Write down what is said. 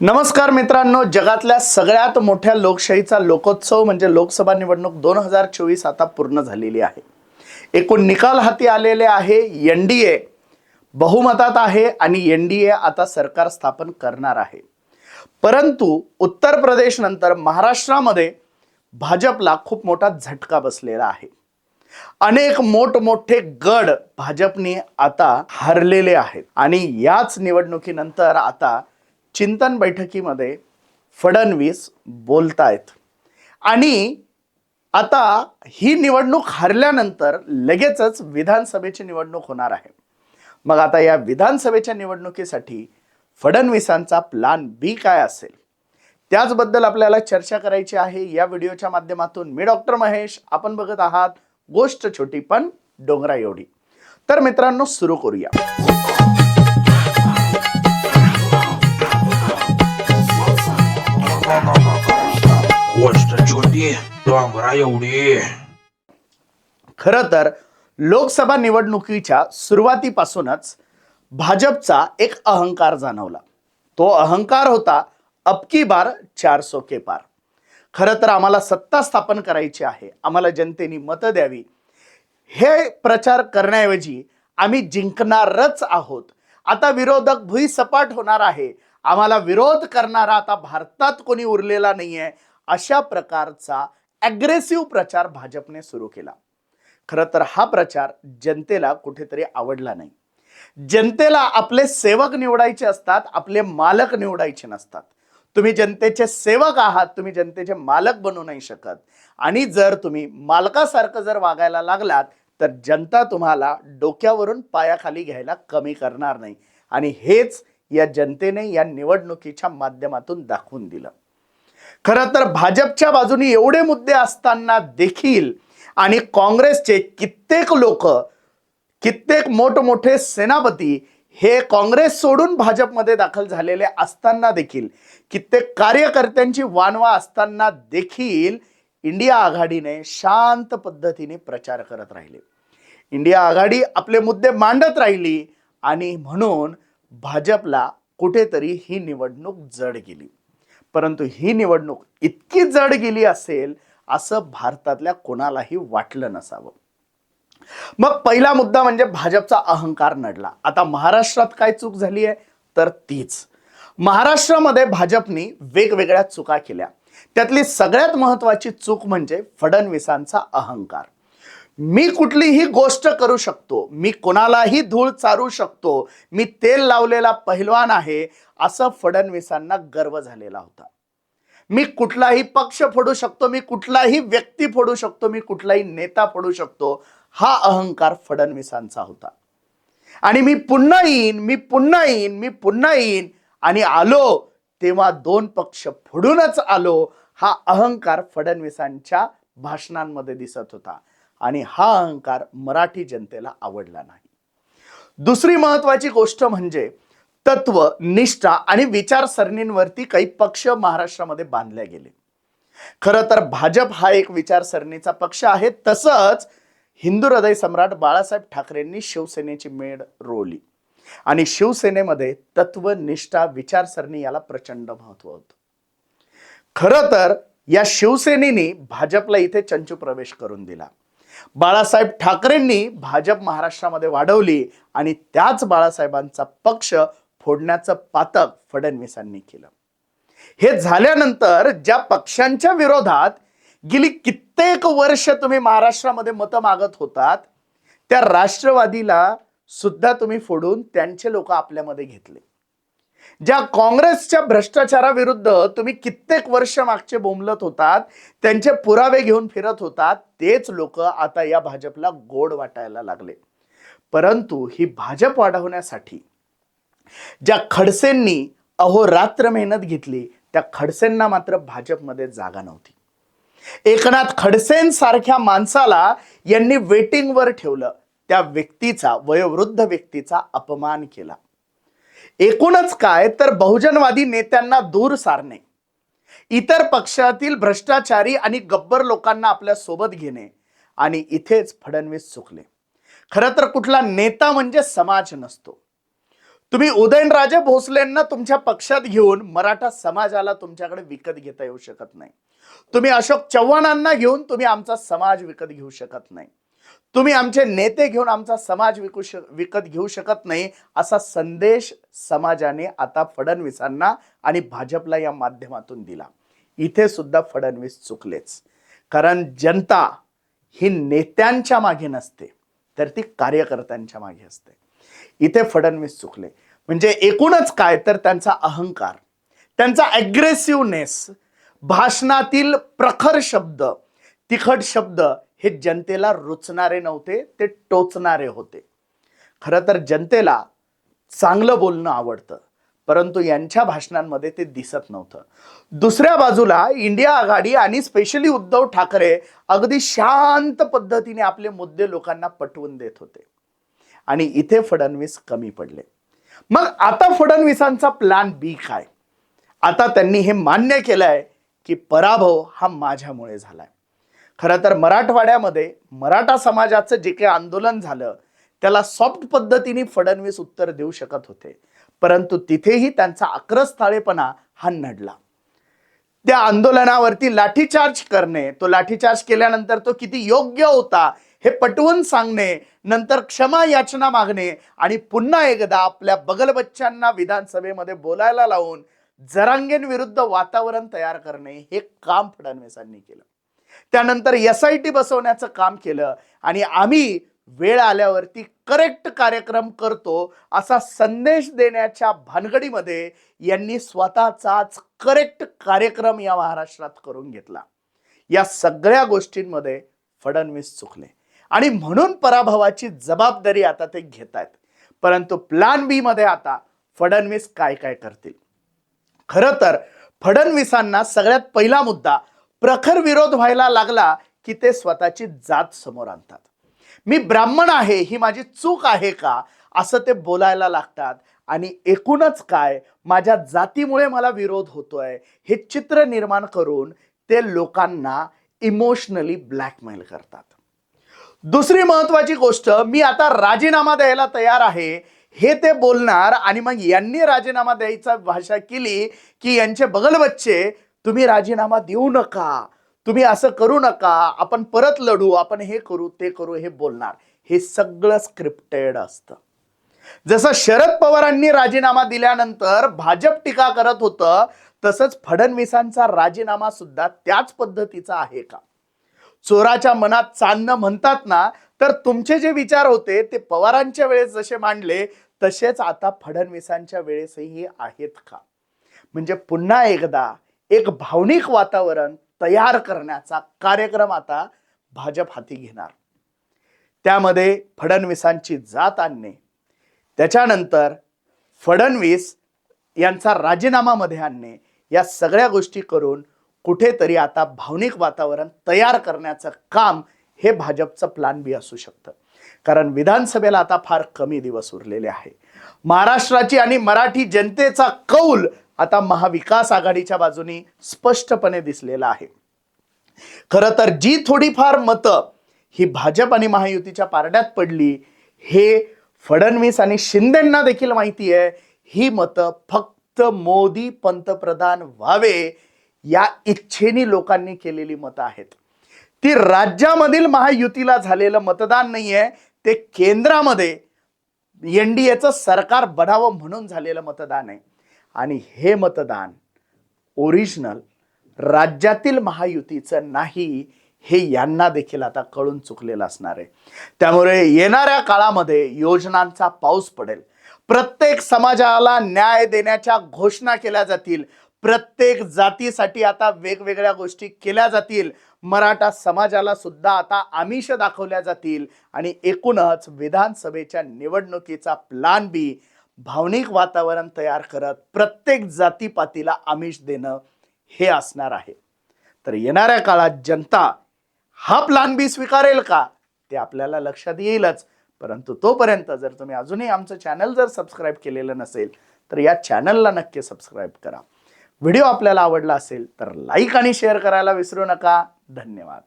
नमस्कार मित्रांनो जगातल्या सगळ्यात मोठ्या लोकशाहीचा लोकोत्सव म्हणजे लोकसभा निवडणूक दोन हजार चोवीस आता पूर्ण झालेली आहे. एकूण निकाल हाती आलेले आहे एन डी ए. बहुमतात आहे आणि एन डी ए आता सरकार स्थापन करणार आहे. परंतु उत्तर प्रदेश नंतर महाराष्ट्रामध्ये भाजपला खूप मोठा झटका बसलेला आहे. अनेक मोठमोठे गड भाजपने आता हरलेले आहेत आणि याच निवडणुकीनंतर आता चिंतन बैठकीमध्ये फडणवीस बोलतायत. आणि आता ही निवडणूक हरल्यानंतर लगेचच विधानसभेची निवडणूक होणार आहे. मग आता या विधानसभेच्या निवडणुकीसाठी फडणवीसांचा प्लान बी काय असेल? त्याचबद्दल आपल्याला चर्चा करायची आहे. या व्हिडिओच्या माध्यमातून मी डॉक्टर महेश आपण बघत आहात गोष्ट छोटी पण डोंगरा एवढी तर मित्रांनो सुरू करूया. गोष्ट छोटी डोंगरा एवढी. तर लोकसभा निवडणुकीच्या सुरुवातीपासूनच भाजपचा एक अहंकार जाणवला. तो अहंकार होता अबकी बार चारसो के पार. खरं तर आम्हाला सत्ता स्थापन करायची आहे आम्हाला जनतेने मतं द्यावी. हे प्रचार करण्याऐवजी आम्ही जिंकणारच आहोत. आता विरोधक भुईसपाट होणार आहे. आम्हाला विरोध करणारा आता भारतात कोणी उरलेला नाहीये. अशा प्रकारचा ॲग्रेसिव्ह प्रचार भाजपने सुरू केला. खरं तर हा प्रचार जनतेला कुठेतरी आवडला नाही. जनतेला आपले सेवक निवडायचे असतात आपले मालक निवडायचे नसतात. तुम्ही जनतेचे सेवक आहात तुम्ही जनतेचे मालक बनू नाही शकत. आणि जर तुम्ही मालकासारखं जर वागायला लागलात तर जनता तुम्हाला डोक्यावरून पायाखाली घ्यायला कमी करणार नाही. आणि हेच या जनतेने या निवडणुकीच्या माध्यमातून दाखवून दिलं. खरं तर भाजपच्या बाजूने एवढे मुद्दे असताना देखील आणि काँग्रेसचे कित्येक लोक कित्येक मोठमोठे सेनापती हे काँग्रेस सोडून भाजपमध्ये दाखल झालेले असताना देखील कित्येक कार्यकर्त्यांची वानवा असताना देखील इंडिया आघाडीने शांत पद्धतीने प्रचार करत राहिले. इंडिया आघाडी आपले मुद्दे मांडत राहिली आणि म्हणून भाजपला कुठेतरी ही निवडणूक जड गेली. परंतु ही निवडणूक इतकी जड गेली असेल असं भारतातल्या कोणालाही वाटलं नसावं. मग पहिला मुद्दा म्हणजे भाजपचा अहंकार नडला. आता महाराष्ट्रात काय चूक झाली आहे? तर तीच. महाराष्ट्रामध्ये भाजपने वेगवेगळ्या चुका केल्या. त्यातली सगळ्यात महत्वाची चूक म्हणजे फडणवीसांचा अहंकार. मी कुठलीही गोष्ट करू शकतो मी कोणालाही धूळ चारू शकतो मी तेल लावलेला पहिलवान आहे असं फडणवीसांना गर्व झालेला होता. मी कुठलाही पक्ष फोडू शकतो मी कुठलाही व्यक्ती फोडू शकतो मी कुठलाही नेता फोडू शकतो हा अहंकार फडणवीसांचा होता. आणि मी पुन्हा येईन मी पुन्हा येईन मी पुन्हा येईन आणि आलो तेव्हा दोन पक्ष फोडूनच आलो हा अहंकार फडणवीसांच्या भाषणांमध्ये दिसत होता. आणि हा अहंकार मराठी जनतेला आवडला नाही. दुसरी महत्वाची गोष्ट म्हणजे तत्व निष्ठा आणि विचारसरणींवरती काही पक्ष महाराष्ट्रामध्ये बांधले गेले. खरं तर भाजप हा एक विचारसरणीचा पक्ष आहे. तसंच हिंदू हृदय सम्राट बाळासाहेब ठाकरेंनी शिवसेनेची मेड रोवली. आणि शिवसेनेमध्ये तत्व निष्ठा विचारसरणी याला प्रचंड महत्त्व होतं. खरं तर या शिवसेनेने भाजपला इथे चंचू प्रवेश करून दिला. बाळासाहेब ठाकरेंनी भाजप महाराष्ट्रामध्ये वाढवली आणि त्याच बाळासाहेबांचा पक्ष फोडण्याचं पातक फडणवीसांनी केलं. हे झाल्यानंतर ज्या पक्षांच्या विरोधात गेली कित्येक वर्ष तुम्ही महाराष्ट्रामध्ये मतं मागत होतात त्या राष्ट्रवादीला सुद्धा तुम्ही फोडून त्यांचे लोक आपल्यामध्ये घेतले. ज्या काँग्रेसच्या भ्रष्टाचाराविरुद्ध तुम्ही कित्येक वर्ष मागचे बोंबलत होतात त्यांचे पुरावे घेऊन फिरत होतात तेच लोक आता या भाजपला गोड वाटायला लागले. परंतु ही भाजप वाढवण्यासाठी ज्या खडसेंनी अहोरात्र मेहनत घेतली त्या खडसेंना मात्र भाजपमध्ये जागा नव्हती. एकनाथ खडसेंसारख्या माणसाला यांनी वेटिंगवर ठेवलं. त्या व्यक्तीचा वयोवृद्ध व्यक्तीचा अपमान केला. एकूणच काय तर बहुजनवादी नेत्यांना दूर सारणे इतर पक्षातील भ्रष्टाचारी आणि गब्बर लोकांना आपल्यासोबत घेणे आणि इथेच फडणवीस चुकले. खरं तर कुठला नेता म्हणजे समाज नसतो. तुम्ही उदयनराजे भोसलेंना तुमच्या पक्षात घेऊन मराठा समाजाला तुमच्याकडे विकत घेता येऊ शकत नाही. तुम्ही अशोक चव्हाणांना घेऊन तुम्ही आमचा समाज विकत घेऊ शकत नाही. तुम्ही आमचे नेते घेऊन आमचा समाज विकू श विकत घेऊ शकत नाही असा संदेश समाजाने आता फडणवीसांना आणि भाजपला या माध्यमातून दिला. इथे सुद्धा फडणवीस चुकलेच. कारण जनता ही नेत्यांच्या मागे नसते तर ती कार्यकर्त्यांच्या मागे असते. इथे फडणवीस चुकले. म्हणजे एकूणच काय? तर त्यांचा अहंकार त्यांचा ॲग्रेसिव्हनेस भाषणातील प्रखर शब्द तिखट शब्द हे जनतेला रुचणारे नव्हते ते टोचणारे होते. खरं तर जनतेला चांगलं बोलणं आवडतं परंतु यांच्या भाषणांमध्ये ते दिसत नव्हतं. दुसऱ्या बाजूला इंडिया आघाडी आणि स्पेशली उद्धव ठाकरे अगदी शांत पद्धतीने आपले मुद्दे लोकांना पटवून देत होते. आणि इथे फडणवीस कमी पडले. मग आता फडणवीसांचा प्लॅन बी काय? आता त्यांनी हे मान्य केलंय की पराभव हा माझ्यामुळे झालाय. खरं तर मराठवाड्यामध्ये मराठा समाजाचं जे काही आंदोलन झालं त्याला सॉफ्ट पद्धतीने फडणवीस उत्तर देऊ शकत होते. परंतु तिथेही त्यांचा आक्रस्ताळेपणा हा नडला. त्या आंदोलनावरती लाठीचार्ज करणे तो लाठीचार्ज केल्यानंतर तो किती योग्य होता हे पटवून सांगणे नंतर क्षमा याचना मागणे आणि पुन्हा एकदा आपल्या बगलबच्च्यांना विधानसभेमध्ये बोलायला लावून जरांगेंविरुद्ध वातावरण तयार करणे हे काम फडणवीसांनी केलं. त्यानंतर एस आय टी बसवण्याचं काम केलं आणि आम्ही वेळ आल्यावरती करेक्ट कार्यक्रम करतो असा संदेश देण्याच्या भानगडीमध्ये यांनी स्वतःचाच करेक्ट कार्यक्रम या महाराष्ट्रात करून घेतला. या सगळ्या गोष्टींमध्ये फडणवीस चुकले. आणि म्हणून पराभवाची जबाबदारी आता ते घेत आहेत परंतु प्लॅन बी मध्ये आता फडणवीस काय काय करतील? खरं तर फडणवीसांना सगळ्यात पहिला मुद्दा प्रखर विरोध व्हायला लागला की ते स्वतःची जात समोर आणतात. मी ब्राह्मण आहे ही माझी चूक आहे का? असं ते बोलायला लागतात. आणि एकूणच काय? माझ्या जातीमुळे मला विरोध होतोय. हे चित्र निर्माण करून ते लोकांना इमोशनली ब्लॅकमेल करतात. दुसरी महत्वाची गोष्ट मी आता राजीनामा द्यायला तयार आहे. हे ते बोलणार आणि मग यांनी राजीनामा द्यायचा भाषा केली की यांचे बगल बच्चे तुम्ही राजीनामा देऊ नका. तुम्ही असं करू नका. आपण परत लढू. आपण हे करू ते करू हे बोलणार. हे सगळं स्क्रिप्टेड असतं. जसं शरद पवारांनी राजीनामा दिल्यानंतर भाजप टीका करत होतं तसंच फडणवीसांचा राजीनामा सुद्धा त्याच पद्धतीचा आहे का? चोराच्या मनात चांदणं म्हणतात ना तर तुमचे जे विचार होते ते पवारांच्या वेळेस जसे मांडले तसेच आता फडणवीसांच्या वेळेसही आहेत का? म्हणजे पुन्हा एकदा एक भावनिक वातावरण तयार करण्याचा कार्यक्रम आता भाजप हाती घेणार. त्यामध्ये फडणवीसांची जात आणणे. त्याच्यानंतर फडणवीस यांचा राजीनामामध्ये आणणे. या सगळ्या गोष्टी करून कुठेतरी आता भावनिक वातावरण तयार करण्याचं काम हे भाजपचं प्लॅन बी असू शकतं. कारण विधानसभेला आता फार कमी दिवस उरलेले आहे. महाराष्ट्राची आणि मराठी जनतेचा कौल आता महाविकास आघाडीच्या बाजूनी स्पष्टपणे दिसलेला आहे. खरं तर जी थोडीफार मतं ही भाजप आणि महायुतीच्या पारड्यात पडली हे फडणवीस आणि शिंदेंना देखील माहिती आहे ही मतं फक्त मोदी पंतप्रधान व्हावे या इच्छेने लोकांनी केलेली मतं आहेत. ती राज्यामधील महायुतीला झालेलं मतदान नाही आहे ते केंद्रामध्ये एन डी एचं सरकार बनावं म्हणून झालेलं मतदान आहे. आणि हे मतदान ओरिजिनल राज्यातील महायुतीचं नाही हे यांना देखील आता कळून चुकलेलं असणार आहे. त्यामुळे येणाऱ्या काळामध्ये योजनांचा पाऊस पडेल. प्रत्येक समाजाला न्याय देण्याच्या घोषणा केल्या जातील. प्रत्येक जातीसाठी आता वेगवेगळ्या गोष्टी केल्या जातील. मराठा समाजाला सुद्धा आता आमिष दाखवल्या जातील. आणि एकूणच विधानसभेच्या निवडणुकीचा प्लान बी भावनिक वातावरण तयार करत प्रत्येक जातीपातीला आमिष देणं हे असणार आहे. तर येणाऱ्या काळात जनता हा प्लान बी स्वीकारेल का? ते आपल्याला लक्षात येईलच. परंतु तोपर्यंत जर तुम्ही अजूनही आमचं चॅनल जर सबस्क्राईब केलेलं नसेल तर या चॅनलला नक्की सबस्क्राईब करा. व्हिडिओ आपल्याला आवडला असेल तर लाईक आणि शेअर करायला विसरू नका. धन्यवाद.